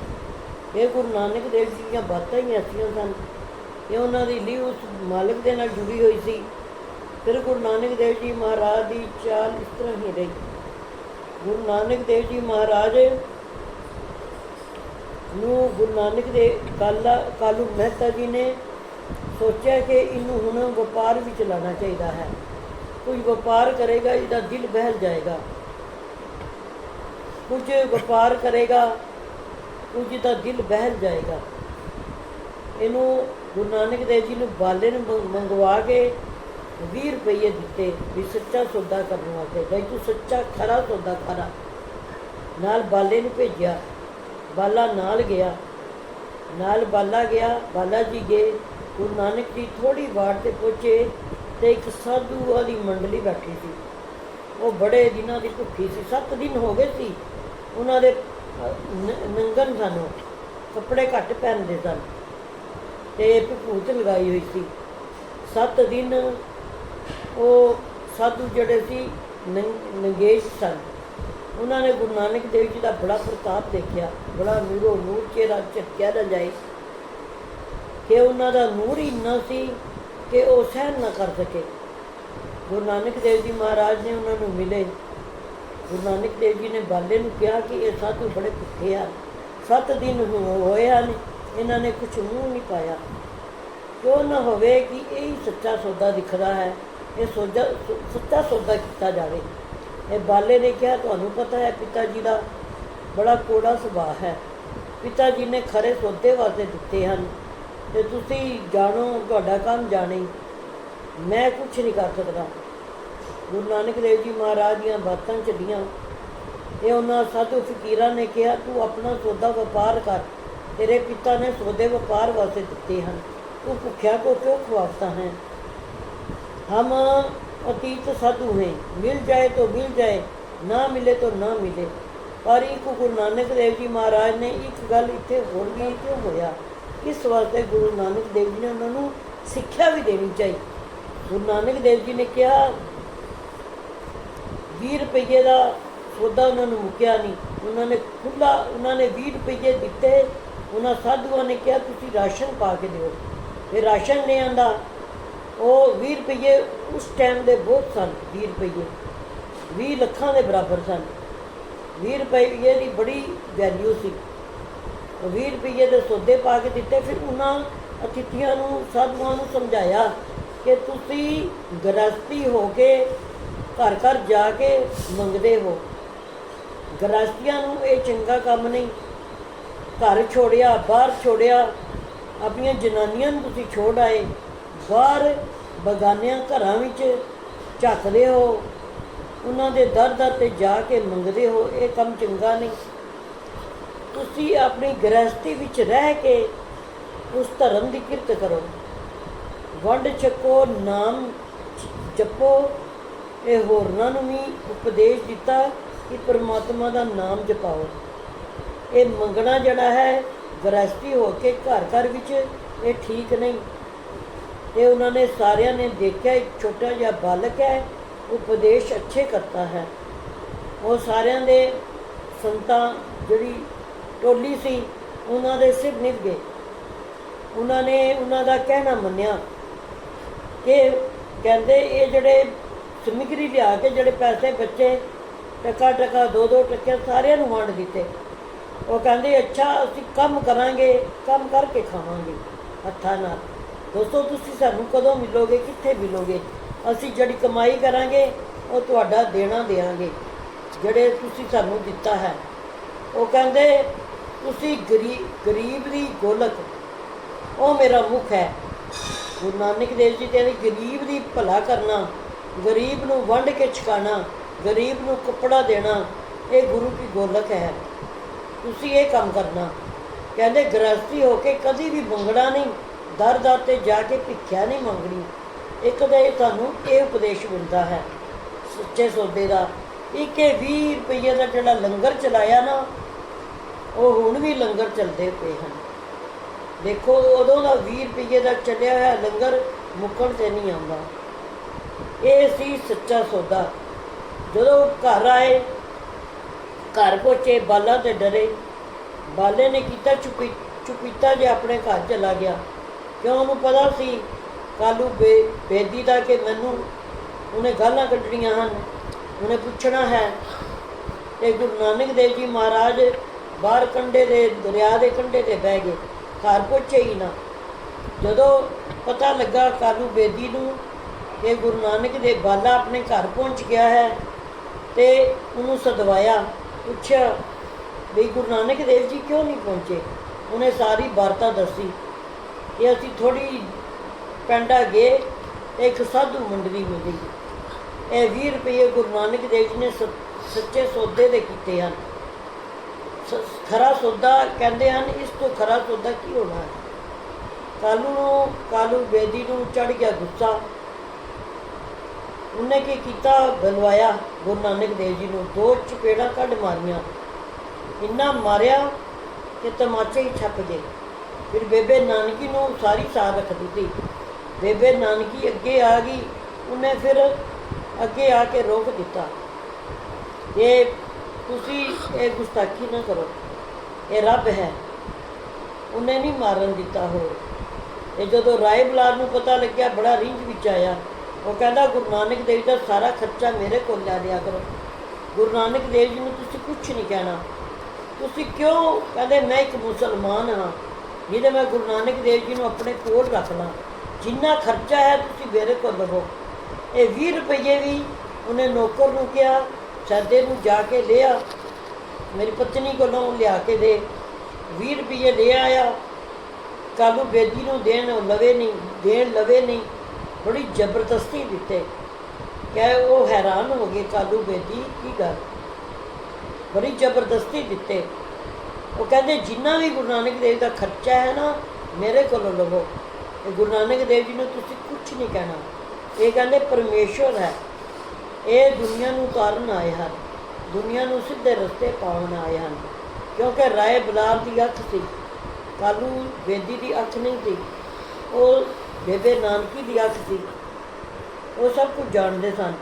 ਇਹ ਗੁਰੂ ਨਾਨਕ ਦੇਵ ਜੀ ਦੀਆਂ ਬਾਤਾਂ ਹੀ ਐਸੀਆਂ ਸਨ। ਇਹ ਉਹਨਾਂ ਦੀ ਲੀ ਉਸ ਮਾਲਕ ਦੇ ਨਾਲ ਜੁੜੀ ਹੋਈ ਸੀ। ਫਿਰ ਗੁਰੂ ਨਾਨਕ ਦੇਵ ਜੀ ਮਹਾਰਾਜ ਦੀ ਚਾਲ ਇਸ ਤਰ੍ਹਾਂ ਹੀ ਰਹੀ। ਗੁਰੂ ਨਾਨਕ ਦੇਵ ਜੀ ਮਹਾਰਾਜ ਨੂੰ ਗੁਰੂ ਨਾਨਕ ਦੇ ਕਾਲਾ ਕਾਲੂ ਮਹਿਤਾ ਜੀ ਨੇ ਸੋਚਿਆ ਕਿ ਇਹਨੂੰ ਹੁਣ ਵਪਾਰ ਵਿੱਚ ਲਾਣਾ ਚਾਹੀਦਾ ਹੈ। ਕੋਈ ਵਪਾਰ ਕਰੇਗਾ, ਇਹਦਾ ਦਿਲ ਬਹਿਲ ਜਾਏਗਾ। ਕੁਝ ਵਪਾਰ ਕਰੇਗਾ, ਕੁਝ ਦਾ ਦਿਲ ਬਹਿਲ ਜਾਏਗਾ। ਇਹਨੂੰ ਗੁਰੂ ਨਾਨਕ ਦੇਵ ਜੀ ਨੂੰ ਬਾਲੇ ਨੂੰ ਮੰਗ- ਮੰਗਵਾ ਕੇ 20 ਰੁਪਏ ਦਿੱਤੇ ਵੀ ਸੱਚਾ ਸੌਦਾ ਕਰਨ ਵਾਸਤੇ। ਜੇ ਤੂੰ ਸੱਚਾ ਖਰਾ ਸੌਦਾ ਖਰਾ ਨਾਲ ਬਾਲੇ ਨੂੰ ਭੇਜਿਆ। ਬਾਲਾ ਨਾਲ ਗਿਆ। ਨਾਲ ਬਾਲਾ ਗਿਆ, ਬਾਲਾ ਜੀ ਗਏ। ਗੁਰੂ ਨਾਨਕ ਜੀ ਥੋੜੀ ਵਾਰ ਤੇ ਪਹੁੰਚੇ ਤੇ ਇੱਕ ਸਾਧੂ ਵਾਲੀ ਮੰਡਲੀ ਬੈਠੀ ਸੀ। ਉਹ ਬੜੇ ਦਿਨਾਂ ਦੀ ਭੁੱਖੀ ਸੀ। 7 ਦਿਨ ਹੋ ਗਏ ਸੀ। ਉਹਨਾਂ ਦੇ ਨੰਗਨ ਸਨ ਉਹ, ਕੱਪੜੇ ਘੱਟ ਪਹਿਨਦੇ ਸਨ। ਤੇ ਭੂਤ ਲਗਾਈ ਹੋਈ ਸੀ। ਸੱਤ ਦਿਨ ਉਹ ਸਾਧੂ ਜਿਹੜੇ ਸੀ ਨੰਗੇਸ਼ ਸਨ। ਉਹਨਾਂ ਨੇ ਗੁਰੂ ਨਾਨਕ ਦੇਵ ਜੀ ਦਾ ਬੜਾ ਪ੍ਰਤਾਪ ਦੇਖਿਆ। ਬੜਾ ਨੂਰੋ ਨੂਰ ਚਿਹਰਾ ਝਟਕਿਆ ਨਾ ਜਾਏ। ਕਿ ਉਹਨਾਂ ਦਾ ਨੂਰ ਹੀ ਇੰਨਾ ਸੀ ਕਿ ਉਹ ਸਹਿਣ ਨਾ ਕਰ ਸਕੇ। ਗੁਰੂ ਨਾਨਕ ਦੇਵ ਜੀ ਮਹਾਰਾਜ ਨੇ ਉਹਨਾਂ ਨੂੰ ਮਿਲੇ। ਗੁਰੂ ਨਾਨਕ ਦੇਵ ਜੀ ਨੇ ਬਾਲੇ ਨੂੰ ਕਿਹਾ ਕਿ ਇਹ ਸਾਧੂ ਬੜੇ ਭੁੱਖੇ ਆ। ਸੱਤ ਦਿਨ ਹੋਏ ਹਨ, ਇਹਨਾਂ ਨੇ ਕੁਝ ਮੂੰਹ ਨਹੀਂ ਪਾਇਆ। ਕਿਉਂ ਨਾ ਹੋਵੇ ਕਿ ਇਹ ਹੀ ਸੱਚਾ ਸੌਦਾ ਦਿਖਦਾ ਹੈ, ਇਹ ਸੋਜਾ, ਸੱਚਾ ਸੌਦਾ ਕੀਤਾ ਜਾਵੇ। ਇਹ ਬਾਲੇ ਨੇ ਕਿਹਾ, ਤੁਹਾਨੂੰ ਪਤਾ ਹੈ ਪਿਤਾ ਜੀ ਦਾ ਬੜਾ ਕੋੜਾ ਸੁਭਾਅ ਹੈ। ਪਿਤਾ ਜੀ ਨੇ ਖਰੇ ਸੌਦੇ ਵਾਸਤੇ ਦਿੱਤੇ ਹਨ ਤੇ ਤੁਸੀਂ ਜਾਣੋ, ਤੁਹਾਡਾ ਕੰਮ ਜਾਣੇ। ਮੈਂ ਕੁਝ ਨਹੀਂ ਕਰ ਸਕਦਾ। ਗੁਰੂ ਨਾਨਕ ਦੇਵ ਜੀ ਮਹਾਰਾਜ ਦੀਆਂ ਬਾਤਾਂ ਚੱਲੀਆਂ। ਇਹ ਉਹਨਾਂ ਸਾਧੂ ਫਕੀਰਾਂ ਨੇ ਕਿਹਾ, ਤੂੰ ਆਪਣਾ ਸੌਦਾ ਵਪਾਰ ਕਰ। ਤੇਰੇ ਪਿਤਾ ਨੇ ਸੌਦੇ ਵਪਾਰ ਵਾਸਤੇ ਦਿੱਤੇ ਹਨ। ਤੂੰ ਭੁੱਖਿਆ ਕੋ ਕਿਉਂ ਖਵਾਤਾ ਹੈ। ਹਮ ਅਤੀਤ ਸਾਧੂ ਹੈ। ਮਿਲ ਜਾਏ ਤੋ ਮਿਲ ਜਾਏ, ਨਾ ਮਿਲੇ ਤੋ ਨਾ ਮਿਲੇ। ਪਰ ਇੱਕ ਗੁਰੂ ਨਾਨਕ ਦੇਵ ਜੀ ਮਹਾਰਾਜ ਨੇ ਇੱਕ ਗੱਲ ਇੱਥੇ ਹੋਰ ਵੀ ਕਿਉਂ ਹੋਇਆ। ਇਸ ਵਾਸਤੇ ਗੁਰੂ ਨਾਨਕ ਦੇਵ ਜੀ ਨੇ ਉਹਨਾਂ ਨੂੰ ਸਿੱਖਿਆ ਵੀ ਦੇਣੀ ਚਾਹੀਦੀ ਗੁਰੂ ਨਾਨਕ ਦੇਵ ਜੀ ਨੇ ਕਿਹਾ 20 ਰੁਪਏ ਦਾ ਸੌਦਾ ਉਹਨਾਂ ਨੂੰ ਮੁੱਕਿਆ ਨਹੀਂ। ਉਹਨਾਂ ਨੇ ਖੁੱਲਾ ਉਹਨਾਂ ਨੇ 20 ਰੁਪਏ ਦਿੱਤੇ। ਉਹਨਾਂ ਸਾਧੂਆਂ ਨੇ ਕਿਹਾ, ਤੁਸੀਂ ਰਾਸ਼ਨ ਪਾ ਕੇ ਦਿਓ। ਫਿਰ ਰਾਸ਼ਨ ਨਹੀਂ ਆਂਦਾ। ਉਹ 20 ਰੁਪਏ ਉਸ ਟਾਈਮ ਦੇ ਬਹੁਤ ਸਨ 20 ਰੁਪਏ 20 ਲੱਖਾਂ ਦੇ ਬਰਾਬਰ ਸਨ। 20 ਰੁਪਏ ਦੀ ਬੜੀ ਵੈਲਿਊ ਸੀ। ਉਹ 20 ਰੁਪਏ ਦੇ ਸੌਦੇ ਪਾ ਕੇ ਦਿੱਤੇ। ਫਿਰ ਉਹਨਾਂ ਅਤਿਥੀਆਂ ਨੂੰ, ਸਾਧੂਆਂ ਨੂੰ ਸਮਝਾਇਆ ਕਿ ਤੁਸੀਂ ਗ੍ਰਸਤੀ ਹੋ ਕੇ ਘਰ ਘਰ ਜਾ ਕੇ ਮੰਗਦੇ ਹੋ। ਗ੍ਰਸਤੀਆਂ ਨੂੰ ਇਹ ਚੰਗਾ ਕੰਮ ਨਹੀਂ। ਘਰ ਛੋੜਿਆ, ਬਾਹਰ ਛੋੜਿਆ, ਆਪਣੀਆਂ ਜਨਾਨੀਆਂ ਨੂੰ ਤੁਸੀਂ ਛੋੜ ਆਏ। ਬਾਹਰ ਬਗਾਨਿਆਂ ਘਰਾਂ ਵਿੱਚ ਝੱਕਦੇ ਹੋ। ਉਹਨਾਂ ਦੇ ਦਰ ਦਰ ਤੇ ਜਾ ਕੇ ਮੰਗਦੇ ਹੋ। ਇਹ ਕੰਮ ਚੰਗਾ ਨਹੀਂ। ਤੁਸੀਂ ਆਪਣੀ ਗ੍ਰਸਤੀ ਵਿੱਚ ਰਹਿ ਕੇ ਉਸ ਧਰਮ ਦੀ ਕਿਰਤ ਕਰੋ। ਵੰਡ ਛਕੋ, ਨਾਮ ਜਪੋ ਇਹ ਹੋਰਨਾਂ ਨੂੰ ਵੀ ਉਪਦੇਸ਼ ਦਿੱਤਾ ਕਿ ਪਰਮਾਤਮਾ ਦਾ ਨਾਮ ਜਪਾਓ। ਇਹ ਮੰਗਣਾ ਜਿਹੜਾ ਹੈ ਗ੍ਰਸਤੀ ਹੋ ਕੇ ਘਰ ਘਰ ਵਿੱਚ ਇਹ ਠੀਕ ਨਹੀਂ। ਤੇ ਉਹਨਾਂ ਨੇ ਸਾਰਿਆਂ ਨੇ ਦੇਖਿਆ, ਇੱਕ ਛੋਟਾ ਜਿਹਾ ਬਾਲਕ ਹੈ, ਉਪਦੇਸ਼ ਅੱਛੇ ਕਰਤਾ ਹੈ। ਉਹ ਸਾਰਿਆਂ ਦੇ ਸੰਤਾਂ ਜਿਹੜੀ ਟੋਲੀ ਸੀ, ਉਹਨਾਂ ਦੇ ਸਿਰ ਨਿਭ ਗਏ। ਉਹਨਾਂ ਨੇ ਉਹਨਾਂ ਦਾ ਕਹਿਣਾ ਮੰਨਿਆ ਕਿ ਕਹਿੰਦੇ ਇਹ ਜਿਹੜੇ ਸਮਿਗਰੀ ਲਿਆ ਕੇ ਜਿਹੜੇ ਪੈਸੇ ਬੱਚੇ ਟਕਾ ਟਕਾ ਦੋ ਦੋ ਟੱਕੇ ਸਾਰਿਆਂ ਨੂੰ ਵੰਡ ਦਿੱਤੇ। ਉਹ ਕਹਿੰਦੇ, ਅੱਛਾ, ਅਸੀਂ ਕੰਮ ਕਰਾਂਗੇ, ਕੰਮ ਕਰਕੇ ਖਾਵਾਂਗੇ ਹੱਥਾਂ ਨਾਲ। ਦੋਸਤੋ, ਤੁਸੀਂ ਸਾਨੂੰ ਕਦੋਂ ਮਿਲੋਗੇ, ਕਿੱਥੇ ਮਿਲੋਗੇ? ਅਸੀਂ ਜਿਹੜੀ ਕਮਾਈ ਕਰਾਂਗੇ, ਉਹ ਤੁਹਾਡਾ ਦੇਣਾ ਦੇਾਂਗੇ, ਜਿਹੜੇ ਤੁਸੀਂ ਸਾਨੂੰ ਦਿੱਤਾ ਹੈ। ਉਹ ਕਹਿੰਦੇ, ਤੁਸੀਂ ਗਰੀਬ ਗਰੀਬ ਦੀ ਗੋਲਕ, ਉਹ ਮੇਰਾ ਮੁਖ ਹੈ। ਗੁਰੂ ਨਾਨਕ ਦੇਵ ਜੀ ਕਹਿੰਦੇ, ਗਰੀਬ ਦੀ ਭਲਾ ਕਰਨਾ ਗਰੀਬ ਨੂੰ ਵੰਡ ਕੇ ਛਕਾਣਾ ਗਰੀਬ ਨੂੰ ਕੱਪੜਾ ਦੇਣਾ, ਇਹ ਗੁਰੂ ਕੀ ਗੋਲਕ ਹੈ। ਤੁਸੀਂ ਇਹ ਕੰਮ ਕਰਨਾ। ਕਹਿੰਦੇ ਗ੍ਰਸਤੀ ਹੋ ਕੇ ਕਦੀ ਵੀ ਮੰਗਣਾ ਨਹੀਂ, ਦਰ ਦਰ ਤੇ ਜਾ ਕੇ ਭਿੱਖਿਆ ਨਹੀਂ ਮੰਗਣੀ। ਇੱਕ ਦੇ ਤੁਹਾਨੂੰ ਇਹ ਉਪਦੇਸ਼ ਮਿਲਦਾ ਹੈ, ਸੱਚੇ ਸੌਦੇ ਦਾ। ਇੱਕ ਇਹ 20 ਰੁਪਏ ਦਾ ਜਿਹੜਾ ਲੰਗਰ ਚਲਾਇਆ ਨਾ, ਉਹ ਹੁਣ ਵੀ ਲੰਗਰ ਚੱਲਦੇ ਪਏ ਹਨ। ਦੇਖੋ, ਉਦੋਂ ਦਾ 20 ਰੁਪਏ ਦਾ ਚੱਲਿਆ ਹੋਇਆ ਲੰਗਰ ਮੁੱਕਣ ਤੇ ਨਹੀਂ ਆਉਂਦਾ। ਇਹ ਸੀ ਸੱਚਾ ਸੌਦਾ। ਜਦੋਂ ਘਰ ਆਏ, ਘਰ ਪਹੁੰਚੇ, ਬਾਲਾ ਤੇ ਡਰੇ। ਬਾਲੇ ਨੇ ਕੀਤਾ ਚੁਪੀ, ਚੁਪੀਤਾ ਜੇ ਆਪਣੇ ਘਰ ਚਲਾ ਗਿਆ। ਕਿਉਂ ਉਹਨੂੰ ਪਤਾ ਸੀ? ਕਾਲੂ ਬੇ, ਬੇਦੀ ਦਾ ਕਿ ਮੈਨੂੰ ਉਹਨੇ ਗਾਲਾਂ ਕੱਢਣੀਆਂ ਹਨ। ਉਹਨੇ ਪੁੱਛਣਾ ਹੈ, ਤੇ ਗੁਰੂ ਨਾਨਕ ਦੇਵ ਜੀ ਮਹਾਰਾਜ ਬਾਹਰ ਕੰਢੇ ਦੇ, ਦਰਿਆ ਦੇ ਕੰਢੇ ਤੇ ਬਹਿ ਗਏ। ਘਰ ਪਹੁੰਚੇ ਹੀ ਨਾ। ਜਦੋਂ ਪਤਾ ਲੱਗਾ ਕਾਲੂ ਬੇਦੀ ਨੂੰ ਇਹ ਗੁਰੂ ਨਾਨਕ ਦੇ ਬਾਲਾ ਆਪਣੇ ਘਰ ਪਹੁੰਚ ਗਿਆ ਹੈ ਤੇ ਉਹਨੂੰ ਸਦਵਾਇਆ। ਪੁੱਛਿਆ ਵੀ ਗੁਰੂ ਨਾਨਕ ਦੇਵ ਜੀ ਕਿਉਂ ਨਹੀਂ ਪਹੁੰਚੇ? ਉਹਨੇ ਸਾਰੀ ਵਾਰਤਾ ਦੱਸੀ ਇਹ ਅਸੀਂ ਥੋੜੀ ਪਿੰਡਾ ਗਏ ਇੱਕ ਸਾਧੂ ਮੰਡਲੀ ਮਿਲੀ ਇਹ 20 ਰੁਪਏ ਗੁਰੂ ਨਾਨਕ ਦੇਵ ਜੀ ਨੇ ਸੱਚੇ ਸੌਦੇ ਦੇ ਕੀਤੇ ਹਨ। ਸ- ਖਰਾ ਸੌਦਾ ਕਹਿੰਦੇ ਹਨ, ਇਸ ਤੋਂ ਖਰਾ ਸੌਦਾ ਕੀ ਹੋਣਾ ਹੈ? ਕਾਲੂ ਨੂੰ, ਕਾਲੂ ਬੇਦੀ ਨੂੰ ਚੜ ਗਿਆ ਗੁੱਸਾ। ਉਹਨੇ ਕੀ ਕੀਤਾ? ਬਲਵਾਇਆ ਗੁਰੂ ਨਾਨਕ ਦੇਵ ਜੀ ਨੂੰ। ਦੋ ਚਪੇੜਾਂ ਕੱਢ ਮਾਰੀਆਂ। ਇੰਨਾ ਮਾਰਿਆ ਕਿ ਤਮਾਚੇ ਹੀ ਛੱਪ ਗਏ। ਫਿਰ ਬੇਬੇ ਨਾਨਕੀ ਨੂੰ ਸਾਰੀ ਸਾਹ ਰੱਖ ਦਿੱਤੀ। ਬੇਬੇ ਨਾਨਕੀ ਅੱਗੇ ਆ ਗਈ। ਉਹਨੇ ਫਿਰ ਅੱਗੇ ਆ ਕੇ ਰੋਕ ਦਿੱਤਾ। ਇਹ ਤੁਸੀਂ ਇਹ ਗੁਸਤਾਖੀ ਨਾ ਕਰੋ। ਇਹ ਰੱਬ ਹੈ। ਉਹਨੇ ਨਹੀਂ ਮਾਰਨ ਦਿੱਤਾ ਹੋਰ। ਇਹ ਜਦੋਂ ਰਾਏ ਬਲਾਰ ਨੂੰ ਪਤਾ ਲੱਗਿਆ, ਬੜਾ ਰਿੰਝ ਵਿੱਚ ਆਇਆ। ਉਹ ਕਹਿੰਦਾ, ਗੁਰੂ ਨਾਨਕ ਦੇਵ ਦਾ ਸਾਰਾ ਖਰਚਾ ਮੇਰੇ ਕੋਲ ਲੈ ਲਿਆ ਕਰੋ। ਗੁਰੂ ਨਾਨਕ ਦੇਵ ਜੀ ਨੂੰ ਤੁਸੀਂ ਕੁਝ ਨਹੀਂ ਕਹਿਣਾ। ਤੁਸੀਂ ਕਿਉਂ ਕਹਿੰਦੇ, ਮੈਂ ਇੱਕ ਮੁਸਲਮਾਨ ਹਾਂ, ਜਿਹਦੇ ਮੈਂ ਗੁਰੂ ਨਾਨਕ ਦੇਵ ਜੀ ਨੂੰ ਆਪਣੇ ਕੋਲ ਰੱਖ ਲਾਂ ਜਿੰਨਾ ਖਰਚਾ ਹੈ, ਤੁਸੀਂ ਮੇਰੇ ਕੋਲ ਲਵੋ। ਇਹ 20 ਰੁਪਏ ਵੀ ਉਹਨੇ ਨੌਕਰ ਨੂੰ ਕਿਹਾ ਸੈਦੇ ਨੂੰ ਜਾ ਕੇ ਲਿਆ। ਮੇਰੀ ਪਤਨੀ ਕੋਲੋਂ ਲਿਆ ਕੇ ਦੇ। 20 ਰੁਪਏ ਲੈ ਆਇਆ। ਕਾਲੂ ਬੇਦੀ ਨੂੰ ਦੇਣ ਲਵੇ ਨਹੀਂ, ਦੇਣ ਲਵੇ ਨਹੀਂ। ਬੜੀ ਜ਼ਬਰਦਸਤੀ ਦਿੱਤੇ। ਕਹੇ ਉਹ ਹੈਰਾਨ ਹੋ ਗਏ, ਕਾਲੂ ਬੇਦੀ, ਕੀ ਗੱਲ? ਬੜੀ ਜ਼ਬਰਦਸਤੀ ਦਿੱਤੇ। ਉਹ ਕਹਿੰਦੇ, ਜਿੰਨਾ ਵੀ ਗੁਰੂ ਨਾਨਕ ਦੇਵ ਦਾ ਖਰਚਾ ਹੈ ਨਾ, ਮੇਰੇ ਕੋਲੋਂ ਲਵੋ। ਇਹ ਗੁਰੂ ਨਾਨਕ ਦੇਵ ਜੀ ਨੂੰ ਤੁਸੀਂ ਕੁਝ ਨਹੀਂ ਕਹਿਣਾ। ਇਹ ਕਹਿੰਦੇ, ਪਰਮੇਸ਼ਵਰ ਹੈ। ਇਹ ਦੁਨੀਆ ਨੂੰ ਤਾਰਨ ਆਏ ਹਨ। ਦੁਨੀਆ ਨੂੰ ਸਿੱਧੇ ਰਸਤੇ ਪਾਉਣ ਆਏ ਹਨ। ਕਿਉਂਕਿ ਰਾਏ ਬਲਾਰ ਦੀ ਅੱਖ ਸੀ। ਕਾਲੂ ਬੇਦੀ ਦੀ ਅੱਖ ਨਹੀਂ ਸੀ। ਉਹ ਬੇਬੇ ਨਾਨਕੀ ਦੀ ਅੱਖ ਸੀ। ਉਹ ਸਭ ਕੁਝ ਜਾਣਦੇ ਸਨ।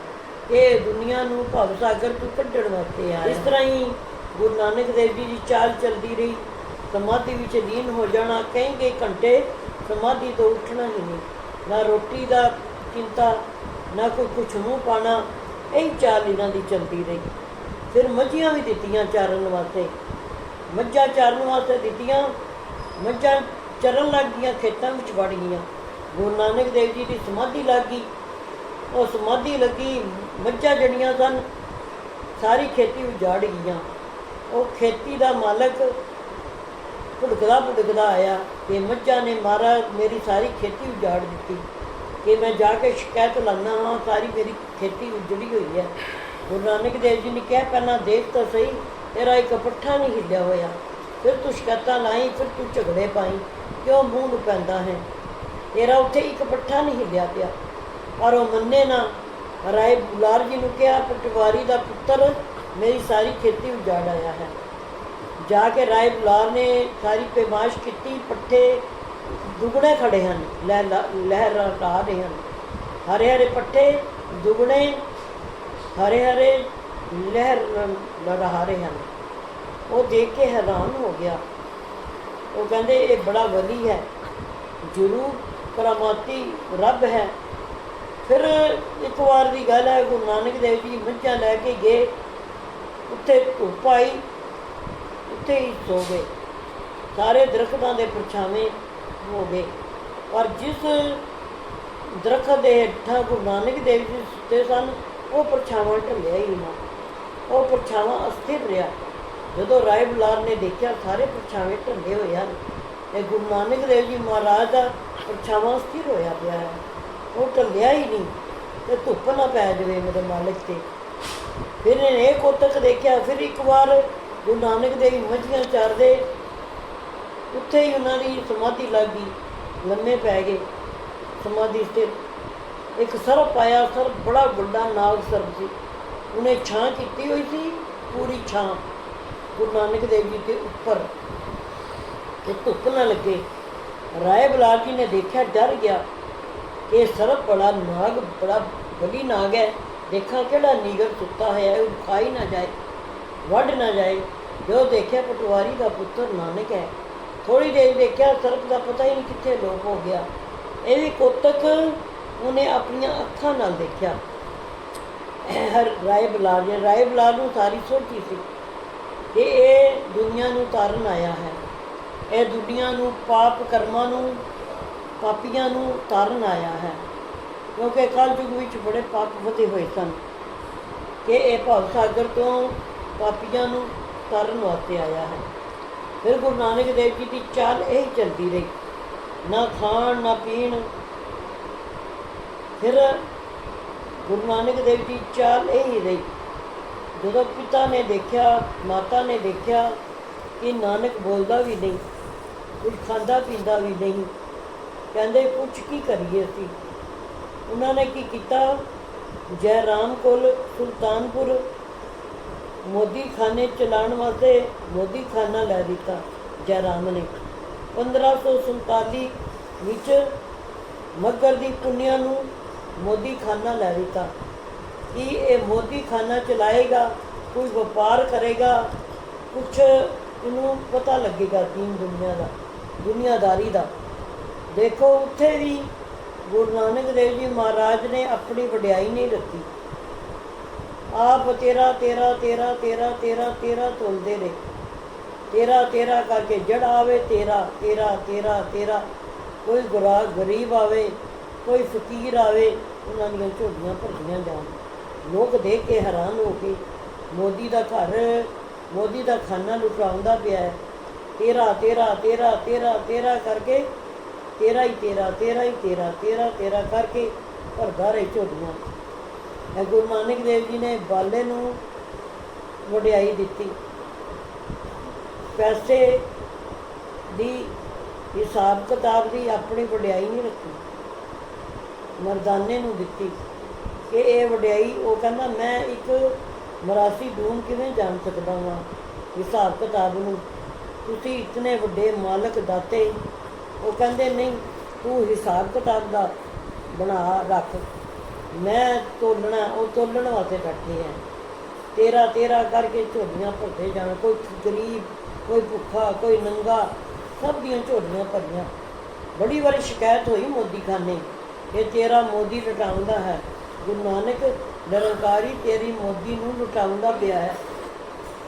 ਇਹ ਦੁਨੀਆ ਨੂੰ ਭਵ ਸਾਗਰ ਤੋਂ ਕੱਢਣ ਵਾਸਤੇ ਆਇਆ। ਇਸ ਤਰ੍ਹਾਂ ਹੀ ਗੁਰੂ ਨਾਨਕ ਦੇਵ ਜੀ ਦੀ ਚਾਲ ਚੱਲਦੀ ਰਹੀ। ਸਮਾਧੀ ਵਿੱਚ ਲੀਨ ਹੋ ਜਾਣਾ ਕਈ ਕਈ ਘੰਟੇ, ਸਮਾਧੀ ਤੋਂ ਉੱਠਣਾ ਹੀ ਨਹੀਂ। ਨਾ ਰੋਟੀ ਦਾ ਚਿੰਤਾ, ਨਾ ਕੋਈ ਕੁਛ ਮੂੰਹ ਪਾਣਾ ਇਹ ਚਾਲ ਇਹਨਾਂ ਦੀ ਚੱਲਦੀ ਰਹੀ। ਫਿਰ ਮੱਝੀਆਂ ਵੀ ਦਿੱਤੀਆਂ ਚਾਰਨ ਵਾਸਤੇ। ਮੱਝਾਂ ਚਾਰਨ ਵਾਸਤੇ ਦਿੱਤੀਆਂ, ਮੱਝਾਂ ਚਰਨ ਲੱਗ ਗਈਆਂ ਖੇਤਾਂ ਵਿੱਚ ਵੜ ਗਈਆਂ। ਗੁਰੂ ਨਾਨਕ ਦੇਵ ਜੀ ਦੀ ਸਮਾਧੀ ਲੱਗ ਗਈ। ਉਹ ਸਮਾਧੀ ਲੱਗੀ, ਮੱਝਾਂ ਜੜੀਆਂ ਸਨ, ਸਾਰੀ ਖੇਤੀ ਉਜਾੜ ਗਈਆਂ। ਉਹ ਖੇਤੀ ਦਾ ਮਾਲਕ ਭੁੜਕਦਾ ਭੁੜਕਦਾ ਆਇਆ ਕਿ ਮੱਝਾਂ ਨੇ ਮਾਰਾ ਮੇਰੀ ਸਾਰੀ ਖੇਤੀ ਉਜਾੜ ਦਿੱਤੀ। ਕਿ ਮੈਂ ਜਾ ਕੇ ਸ਼ਿਕਾਇਤ ਲਾਣਾ ਹਾਂ ਸਾਰੀ ਮੇਰੀ ਖੇਤੀ ਉਜੜੀ ਹੋਈ ਹੈ। ਗੁਰੂ ਨਾਨਕ ਦੇਵ ਜੀ ਨੇ ਕਿਹਾ, ਪਹਿਲਾਂ ਦੇਖ ਤਾਂ ਸਹੀ, ਤੇਰਾ ਇੱਕ ਪੱਠਾ ਨਹੀਂ ਹਿੱਲਿਆ ਹੋਇਆ। ਫਿਰ ਤੂੰ ਸ਼ਿਕਾਇਤਾਂ ਲਾਈ, ਫਿਰ ਤੂੰ ਝਗੜੇ ਪਾਈ, ਕਿਉਂ ਮੂੰਹ ਨੂੰ ਪੈਂਦਾ ਹੈ? ਤੇਰਾ ਉੱਥੇ ਇੱਕ ਪੱਠਾ ਨਹੀਂ ਹਿੱਲਿਆ ਪਿਆ। ਪਰ ਉਹ ਮੰਨੇ ਨਾ, ਰਾਏ ਬੁਲਾਰ ਜੀ ਨੂੰ ਕਿਹਾ, ਪਟਵਾਰੀ ਦਾ ਪੁੱਤਰ ਮੇਰੀ ਸਾਰੀ ਖੇਤੀ ਉਜਾੜ ਆਇਆ ਹੈ। ਜਾ ਕੇ ਰਾਏ ਬੁਲਾਰ ਨੇ ਸਾਰੀ ਪੇਮਾਸ਼ ਕੀਤੀ, ਪੱਠੇ ਦੁਗਣੇ ਖੜੇ ਹਨ, ਲੈ ਲਹਿਰ ਲਾ ਰਹੇ ਹਨ। ਹਰੇ ਹਰੇ ਪੱਠੇ ਦੁਗਣੇ, ਹਰੇ ਹਰੇ ਲਹਿਰ ਲਹਾ ਰਹੇ ਹਨ। ਉਹ ਦੇਖ ਕੇ ਹੈਰਾਨ ਹੋ ਗਿਆ। ਉਹ ਕਹਿੰਦੇ, ਇਹ ਬੜਾ ਵਲੀ ਹੈ। ਜ਼ਰੂਰ ਕਰਾਮਾਤੀ ਰੱਬ ਹੈ। ਫਿਰ ਇੱਕ ਵਾਰ ਦੀ ਗੱਲ ਹੈ, ਗੁਰੂ ਨਾਨਕ ਦੇਵ ਜੀ ਮੱਝਾਂ ਲੈ ਕੇ ਗਏ। ਉੱਥੇ ਧੁੱਪ ਆਈ, ਉੱਥੇ ਹੀ ਸੋ ਗਏ। ਸਾਰੇ ਦਰਖਤਾਂ ਦੇ ਪਰਛਾਵੇਂ ਹੋ ਗਏ। ਪਰ ਜਿਸ ਦਰਖਤ ਦੇ ਹੇਠਾਂ ਗੁਰੂ ਨਾਨਕ ਦੇਵ ਜੀ ਸੁੱਤੇ ਸਨ, ਉਹ ਪਰਛਾਵਾਂ ਢਲਿਆ ਹੀ ਨਾ। ਉਹ ਪਰਛਾਵਾਂ ਅਸਥਿਰ ਰਿਹਾ। ਜਦੋਂ ਰਾਏ ਬੁਲਾਰ ਨੇ ਦੇਖਿਆ, ਸਾਰੇ ਪਰਛਾਵੇਂ ਢਲੇ ਹੋਏ ਹਨ। ਤੇ ਗੁਰੂ ਨਾਨਕ ਦੇਵ ਜੀ ਮਹਾਰਾਜ ਦਾ ਪਰਛਾਵਾਂ ਸਥਿਰ ਹੋਇਆ ਪਿਆ ਹੈ ਉਹ ਢੱਲਿਆ ਹੀ ਨਹੀਂ ਤੇ ਧੁੱਪ ਨਾ ਪੈ ਜਾਵੇ ਮੇਰੇ ਮਾਲਕ ਤੇ। ਫਿਰ ਇਹਨੇ ਇੱਕ ਕੋਤਕ ਦੇਖਿਆ, ਫਿਰ ਇੱਕ ਵਾਰ ਗੁਰੂ ਨਾਨਕ ਦੇਵ ਮੱਝੀਆਂ ਚਾਰਦੇ। ਉੱਥੇ ਹੀ ਉਹਨਾਂ ਦੀ ਸਮਾਧੀ ਲੱਗ ਗਈ, ਲੰਮੇ ਪੈ ਗਏ। ਸਮਾਧੀ ਤੇ ਇੱਕ ਸਰਪ ਆਇਆ ਸਰਪ ਬੜਾ ਵੱਡਾ ਨਾਗ ਸਰਪ ਸੀ। ਉਹਨੇ ਛਾਂ ਕੀਤੀ ਹੋਈ ਸੀ, ਪੂਰੀ ਛਾਂ ਗੁਰੂ ਨਾਨਕ ਦੇਵ ਜੀ ਦੇ ਉੱਪਰ। ਕਿ ਧੁੱਪ ਨਾ ਲੱਗੇ। ਰਾਏ ਬਲਾਲ ਜੀ ਨੇ ਦੇਖਿਆ, ਡਰ ਗਿਆ ਕਿ ਇਹ ਸਰਪ ਬੜਾ ਨਾਗ, ਬੜਾ ਬਲੀ ਨਾਗ ਹੈ। ਦੇਖਾਂ ਕਿਹੜਾ ਨੀਗਰ ਸੁੱਤਾ ਹੋਇਆ ਹੈ ਖਾਈ ਨਾ ਜਾਏ, ਵੱਢ ਨਾ ਜਾਏ। ਜੋ ਦੇਖਿਆ ਪਟਵਾਰੀ ਦਾ ਪੁੱਤਰ ਨਾਨਕ ਹੈ ਥੋੜੀ ਦੇਰ ਦੇਖਿਆ ਸਰਪ ਦਾ ਪਤਾ ਹੀ ਨਹੀਂ ਕਿੱਥੇ ਲੋਪ ਹੋ ਗਿਆ। ਇਹ ਵੀ ਕੋਤਕ ਉਹਨੇ ਆਪਣੀਆਂ ਅੱਖਾਂ ਨਾਲ ਦੇਖਿਆ। ਹਰ ਰਾਏ ਬਲਾਰ ਨੇ ਰਾਏ ਬਲਾਰ ਨੂੰ ਸਾਰੀ ਸੋਚੀ ਸੀ ਕਿ ਇਹ ਦੁਨੀਆ ਨੂੰ ਤਾਰਨ ਆਇਆ ਹੈ। ਇਹ ਦੁਨੀਆ ਨੂੰ, ਪਾਪ ਕਰਮਾਂ ਨੂੰ, ਪਾਪੀਆਂ ਨੂੰ ਤਾਰਨ ਆਇਆ ਹੈ। ਕਿਉਂਕਿ ਕਲਯੁਗ ਵਿੱਚ ਬੜੇ ਪਾਪ ਵਧੇ ਹੋਏ ਸਨ ਕਿ ਇਹ ਭਵ ਸਾਗਰ ਤੋਂ ਪਾਪੀਆਂ ਨੂੰ ਤਾਰਨ ਵਾਸਤੇ ਆਇਆ ਹੈ। ਫਿਰ ਗੁਰੂ ਨਾਨਕ ਦੇਵ ਜੀ ਦੀ ਚਾਲ ਇਹ ਚੱਲਦੀ ਰਹੀ। ਨਾ ਖਾਣ, ਨਾ ਪੀਣ। ਫਿਰ ਗੁਰੂ ਨਾਨਕ ਦੇਵ ਜੀ ਚਾਲ ਇਹ ਹੀ ਰਹੀ। ਜਦੋਂ ਪਿਤਾ ਨੇ ਦੇਖਿਆ, ਮਾਤਾ ਨੇ ਦੇਖਿਆ ਕਿ ਨਾਨਕ ਬੋਲਦਾ ਵੀ ਨਹੀਂ ਕੁਝ ਖਾਂਦਾ ਪੀਂਦਾ ਵੀ ਨਹੀਂ। ਕਹਿੰਦੇ ਕੁਝ ਕੀ ਕਰੀਏ ਅਸੀਂ? ਉਹਨਾਂ ਨੇ ਕੀ ਕੀਤਾ? ਜੈ ਰਾਮ ਕੋਲ ਸੁਲਤਾਨਪੁਰ ਮੋਦੀ ਖਾਨੇ ਚਲਾਉਣ ਵਾਸਤੇ ਮੋਦੀ ਖਾਨਾ ਲੈ ਦਿੱਤਾ ਜੈ ਰਾਮ ਨੇ 1547 ਵਿੱਚ ਮੱਗਰ ਦੀ ਪੁੰਨਿਆ ਨੂੰ ਮੋਦੀ ਖਾਨਾ ਲੈ ਦਿੱਤਾ। ਕਿ ਇਹ ਮੋਦੀ ਖਾਨਾ ਚਲਾਏਗਾ? ਕੋਈ ਵਪਾਰ ਕਰੇਗਾ? ਕੁਛ ਇਹਨੂੰ ਪਤਾ ਲੱਗੇਗਾ ਦੀਨ ਦੁਨੀਆ ਦਾ। ਦੁਨੀਆਦਾਰੀ ਦਾ। ਦੇਖੋ, ਉੱਥੇ ਵੀ ਗੁਰੂ ਨਾਨਕ ਦੇਵ ਜੀ ਮਹਾਰਾਜ ਨੇ ਆਪਣੀ ਵਡਿਆਈ ਨਹੀਂ ਰੱਖੀ। ਆਪ ਤੇਰਾ ਤੇਰਾ ਤੇਰਾ ਤੇਰਾ ਤੇਰਾ ਤੇਰਾ ਤੋਲਦੇ ਰਹੇ ਤੇਰਾ ਤੇਰਾ ਕਰਕੇ ਜੜ ਆਵੇ, ਤੇਰਾ ਤੇਰਾ ਤੇਰਾ ਤੇਰਾ। ਕੋਈ ਗੁਰਾ, ਗਰੀਬ ਆਵੇ, ਕੋਈ ਫਕੀਰ ਆਵੇ, ਉਹਨਾਂ ਦੀਆਂ ਝੋਲੀਆਂ ਭਰਦੀਆਂ ਜਾਣ। ਲੋਕ ਦੇਖ ਕੇ ਹੈਰਾਨ ਹੋ ਕੇ ਮੋਦੀ ਦਾ ਘਰ, ਮੋਦੀ ਦਾ ਖਾਨਾ ਲੁਟਾਉਂਦਾ ਪਿਆ ਹੈ। ਤੇਰਾ ਤੇਰਾ ਤੇਰਾ ਤੇਰਾ ਤੇਰਾ ਕਰਕੇ, ਤੇਰਾ ਹੀ ਤੇਰਾ ਤੇਰਾ ਹੀ ਤੇਰਾ ਤੇਰਾ ਤੇਰਾ ਕਰਕੇ ਭਰਦਾ ਰਹੇ ਝੋਲੀਆਂ। ਇਹ ਗੁਰੂ ਨਾਨਕ ਦੇਵ ਜੀ ਨੇ ਬਾਲੇ ਨੂੰ ਵਡਿਆਈ ਦਿੱਤੀ। ਪੈਸੇ ਦੀ ਹਿਸਾਬ ਕਿਤਾਬ ਦੀ ਆਪਣੀ ਵਡਿਆਈ ਨਹੀਂ ਰੱਖੀ। ਮਰਦਾਨੇ ਨੂੰ ਦਿੱਤੀ ਕਿ ਇਹ ਵਡਿਆਈ, ਉਹ ਕਹਿੰਦਾ, ਮੈਂ ਇੱਕ ਮਰਾਸੀ ਡੂਮ ਕਿਵੇਂ ਜਾਣ ਸਕਦਾ ਹਾਂ ਹਿਸਾਬ ਕਿਤਾਬ ਨੂੰ ਤੁਸੀਂ ਇਤਨੇ ਵੱਡੇ ਮਾਲਕ ਦਾਤੇ। ਉਹ ਕਹਿੰਦੇ, ਨਹੀਂ, ਤੂੰ ਹਿਸਾਬ ਕਿਤਾਬ ਦਾ ਬਣਾ ਰੱਖ। ਮੈਂ ਤੋਲਣਾ, ਉਹ ਤੋਲਣ ਵਾਸਤੇ ਬੈਠੇ ਹੈ। ਤੇਰਾ ਤੇਰਾ ਕਰਕੇ ਝੋਲੀਆਂ ਭਰਦੇ ਜਾਣ। ਕੋਈ ਗਰੀਬ, ਕੋਈ ਭੁੱਖਾ, ਕੋਈ ਨੰਗਾ, ਸਭ ਦੀਆਂ ਝੋਲੀਆਂ ਭਰੀਆਂ। ਬੜੀ ਵਾਰੀ ਸ਼ਿਕਾਇਤ ਹੋਈ ਮੋਦੀ ਖਾਨੇ ਇਹ ਤੇਰਾ ਮੋਦੀ ਲਟਾਉਂਦਾ ਹੈ। ਗੁਰੂ ਨਾਨਕ, ਨਿਰੰਕਾਰੀ ਤੇਰੀ ਮੋਦੀ ਨੂੰ ਲਟਾਉਂਦਾ ਪਿਆ ਹੈ।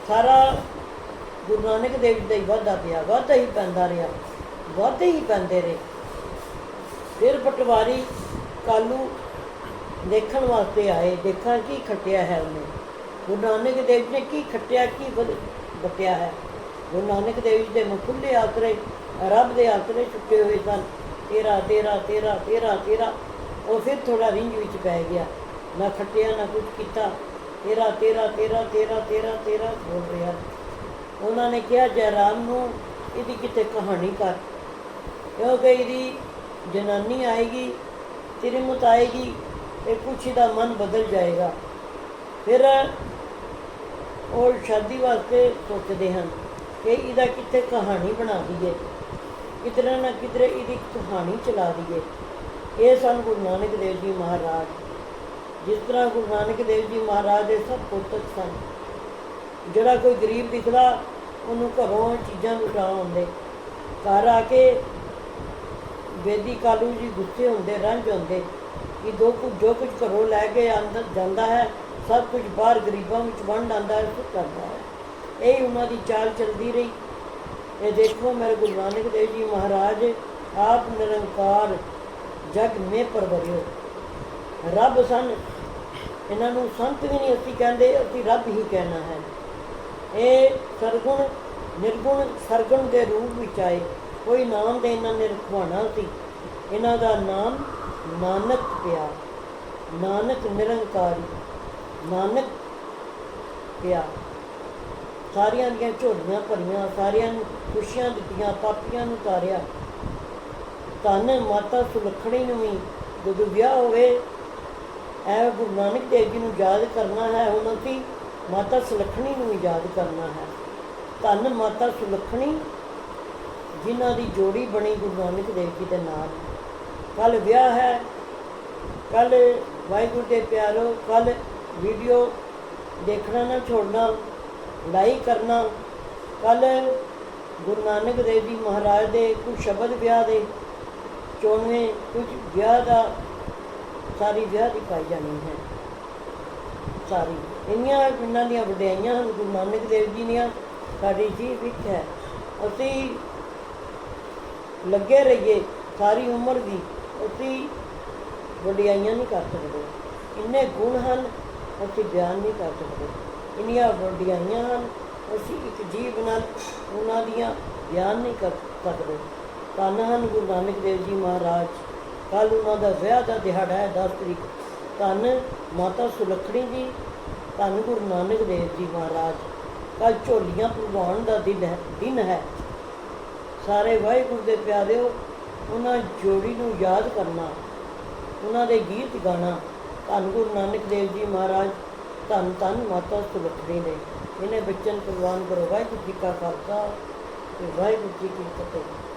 ਸਾਰਾ ਗੁਰੂ ਨਾਨਕ ਦੇਵ ਜੀ ਦਾ ਹੀ ਵਾਧਾ ਪਿਆ, ਵਾਧਾ ਹੀ ਪੈਂਦਾ ਰਿਹਾ, ਵਾਧੇ ਹੀ ਪੈਂਦੇ ਰਹੇ। ਫਿਰ ਪਟਵਾਰੀ ਕਾਲੂ ਦੇਖਣ ਵਾਸਤੇ ਆਏ, ਦੇਖਾਂ ਕੀ ਖੱਟਿਆ ਹੈ ਉਹਨੇ। ਗੁਰੂ ਨਾਨਕ ਦੇਵ ਜੀ ਨੇ ਕੀ ਖੱਟਿਆ, ਕੀ ਵਧ- ਵਟਿਆ ਹੈ। ਗੁਰੂ ਨਾਨਕ ਦੇਵ ਜੀ ਦੇ ਮੁਖੁੱਲੇ ਆਸਰੇ, ਰੱਬ ਦੇ ਆਸਰੇ ਚੁੱਕੇ ਹੋਏ ਸਨ। ਤੇਰਾ ਤੇਰਾ ਤੇਰਾ ਤੇਰਾ ਤੇਰਾ, ਉਹ ਫਿਰ ਥੋੜਾ ਰਿੰਜ ਵਿੱਚ ਪੈ ਗਿਆ। ਨਾ ਖੱਟਿਆ, ਨਾ ਕੁਝ ਕੀਤਾ। ਤੇਰਾ ਤੇਰਾ ਤੇਰਾ ਤੇਰਾ ਤੇਰਾ ਤੇਰਾ, ਬੋਲ ਰਿਹਾ। ਉਹਨਾਂ ਨੇ ਕਿਹਾ ਜੈਰਾਮ ਨੂੰ ਇਹਦੀ ਕਿਤੇ ਕਹਾਣੀ ਕਰ। ਕਿਉਂਕਿ ਇਹਦੀ ਜਨਾਨੀ ਆਏਗੀ, ਤ੍ਰਿਮਤ ਆਏਗੀ ਤੇ ਕੁਛ ਦਾ ਮਨ ਬਦਲ ਜਾਏਗਾ। ਫਿਰ ਉਹ ਸ਼ਾਦੀ ਵਾਸਤੇ ਸੋਚਦੇ ਹਨ ਕਿ ਇਹਦਾ ਕਿਤੇ ਕਹਾਣੀ ਬਣਾ ਦਈਏ ਕਿਧਰੇ ਨਾ ਕਿਧਰੇ ਇਹਦੀ ਕਹਾਣੀ ਚਲਾ ਦਈਏ। ਇਹ ਸਨ ਗੁਰੂ ਨਾਨਕ ਦੇਵ ਜੀ ਮਹਾਰਾਜ। ਜਿਸ ਤਰ੍ਹਾਂ ਗੁਰੂ ਨਾਨਕ ਦੇਵ ਜੀ ਮਹਾਰਾਜ ਦੇ ਸਭ ਪੁੱਤਰ ਸਨ ਜਿਹੜਾ ਕੋਈ ਗਰੀਬ ਦਿਖਦਾ, ਉਹਨੂੰ ਘਰੋਂ ਚੀਜ਼ਾਂ ਲੁਟਾ ਆਉਂਦੇ। ਘਰ ਆ ਕੇ ਬੇਦੀ ਕਾਲੂ ਜੀ ਗੁੱਸੇ ਹੁੰਦੇ ਰੰਜ ਹੁੰਦੇ ਕਿ ਦੋ ਕੁ ਜੋ ਕੁਝ ਘਰੋਂ ਲੈ ਕੇ ਅੰਦਰ ਜਾਂਦਾ ਹੈ, ਸਭ ਕੁਝ ਬਾਹਰ ਗਰੀਬਾਂ ਵਿੱਚ ਵੰਡ ਆਉਂਦਾ ਹੈ, ਸੁੱਟ ਕਰਦਾ ਹੈ। ਇਹ ਉਹਨਾਂ ਦੀ ਚਾਲ ਚੱਲਦੀ ਰਹੀ। ਇਹ ਦੇਖੋ ਮੇਰੇ ਗੁਰੂ ਨਾਨਕ ਦੇਵ ਜੀ ਮਹਾਰਾਜ, ਆਪ ਨਿਰੰਕਾਰ ਜਗ ਮੇ ਪਰਵਰਿਓ। ਰੱਬ ਸਨ। ਇਹਨਾਂ ਨੂੰ ਸੰਤ ਵੀ ਨਹੀਂ ਅਸੀਂ ਕਹਿੰਦੇ, ਅਸੀਂ ਰੱਬ ਹੀ ਕਹਿਣਾ ਹੈ। ਇਹ ਸਰਗੁਣ ਨਿਰਗੁਣ ਸਰਗੁਣ ਦੇ ਰੂਪ ਵਿੱਚ ਆਏ। ਕੋਈ ਨਾਮ ਦੇ ਇਹਨਾਂ ਨੇ ਰਖਵਾਣਾ ਸੀ। ਇਹਨਾਂ ਦਾ ਨਾਮ ਨਾਨਕ ਪਿਆ। ਨਾਨਕ ਨਿਰੰਕਾਰੀ। ਨਾਨਕ ਪਿਆ। ਸਾਰਿਆਂ ਦੀਆਂ ਝੋਲੀਆਂ ਭਰੀਆਂ, ਸਾਰਿਆਂ ਨੂੰ ਖੁਸ਼ੀਆਂ ਦਿੱਤੀਆਂ, ਪਾਪੀਆਂ ਨੂੰ ਤਾਰਿਆ। ਧੰਨ ਮਾਤਾ ਸੁਲੱਖਣੀ ਨੂੰ ਵੀ ਜਦੋਂ ਵਿਆਹ ਹੋਵੇ ਐ ਗੁਰੂ ਨਾਨਕ ਦੇਵ ਜੀ ਨੂੰ ਯਾਦ ਕਰਨਾ ਹੈ, ਹੁਣ ਅਸੀਂ ਮਾਤਾ ਸੁਲੱਖਣੀ ਨੂੰ ਵੀ ਯਾਦ ਕਰਨਾ ਹੈ। ਧੰਨ ਮਾਤਾ ਸੁਲੱਖਣੀ, ਜਿਨ੍ਹਾਂ ਦੀ ਜੋੜੀ ਬਣੀ ਗੁਰੂ ਨਾਨਕ ਦੇਵ ਜੀ ਦੇ ਨਾਲ। ਕੱਲ ਵਿਆਹ ਹੈ ਕੱਲ ਵਾਹਿਗੁਰੂ ਦੇ ਪਿਆਰੋ ਕੱਲ ਵੀਡੀਓ ਦੇਖਣਾ ਨਾ ਛੋੜਨਾ ਲਾਈਕ ਕਰਨਾ ਕੱਲ ਗੁਰੂ ਨਾਨਕ ਦੇਵ ਜੀ ਮਹਾਰਾਜ ਦੇ ਕੁਝ ਸ਼ਬਦ ਵਿਆਹ ਦੇ ਚੋਣਵੇਂ ਕੁਝ ਵਿਆਹ ਦਾ, ਸਾਰੀ ਵਿਆਹ ਦੀ ਪਾਈ ਜਾਣੀ ਹੈ। ਸਾਰੀ। ਇੰਨੀਆਂ ਇਹਨਾਂ ਦੀਆਂ ਵਡਿਆਈਆਂ ਹਨ ਗੁਰੂ ਨਾਨਕ ਦੇਵ ਜੀ ਦੀਆਂ ਸਾਡੀ ਜੀ ਵਿੱਚ ਹੈ। ਅਸੀਂ ਲੱਗੇ ਰਹੀਏ ਸਾਰੀ ਉਮਰ ਦੀ, ਅਸੀਂ ਵਡਿਆਈਆਂ ਨਹੀਂ ਕਰ ਸਕਦੇ। ਇੰਨੇ ਗੁਣ ਹਨ, ਅਸੀਂ ਬਿਆਨ ਨਹੀਂ ਕਰ ਸਕਦੇ। ਇੰਨੀਆਂ ਵਡਿਆਈਆਂ ਹਨ, ਅਸੀਂ ਇੱਕ ਜੀਵ ਨਾਲ ਉਹਨਾਂ ਦੀਆਂ ਬਿਆਨ ਨਹੀਂ ਕਰ ਸਕਦੇ। ਧੰਨ ਹਨ ਗੁਰੂ ਨਾਨਕ ਦੇਵ ਜੀ ਮਹਾਰਾਜ। ਕੱਲ ਉਹਨਾਂ ਦਾ ਵਿਆਹ ਦਾ ਦਿਹਾੜਾ ਹੈ 10 ਤਰੀਕ। ਧੰਨ ਮਾਤਾ ਸੁਲੱਖਣੀ ਜੀ ਧੰਨ ਗੁਰੂ ਨਾਨਕ ਦੇਵ ਜੀ ਮਹਾਰਾਜ ਕੱਲ ਝੋਲੀਆਂ ਭਰਵਾਉਣ ਦਾ ਦਿਨ ਹੈ ਦਿਨ ਹੈ। ਸਾਰੇ ਵਾਹਿਗੁਰੂ ਦੇ ਪਿਆਰਿਓ, ਉਹਨਾਂ ਜੋੜੀ ਨੂੰ ਯਾਦ ਕਰਨਾ, ਉਹਨਾਂ ਦੇ ਗੀਤ ਗਾਣਾ। ਧੰਨ ਗੁਰੂ ਨਾਨਕ ਦੇਵ ਜੀ ਮਹਾਰਾਜ, ਧੰਨ ਧੰਨ ਮਾਤਾ ਸੁਲੱਖਣੀ ਨੇ। ਇਹਨੇ ਬੱਚਨ ਪ੍ਰਵਾਨ ਕਰੋ, ਵਾਹਿਗੁਰੂ ਜੀ ਕਾ ਖਾਲਸਾ ਤੇ ਵਾਹਿਗੁਰੂ ਜੀ ਕੀ ਫਤਿਹ।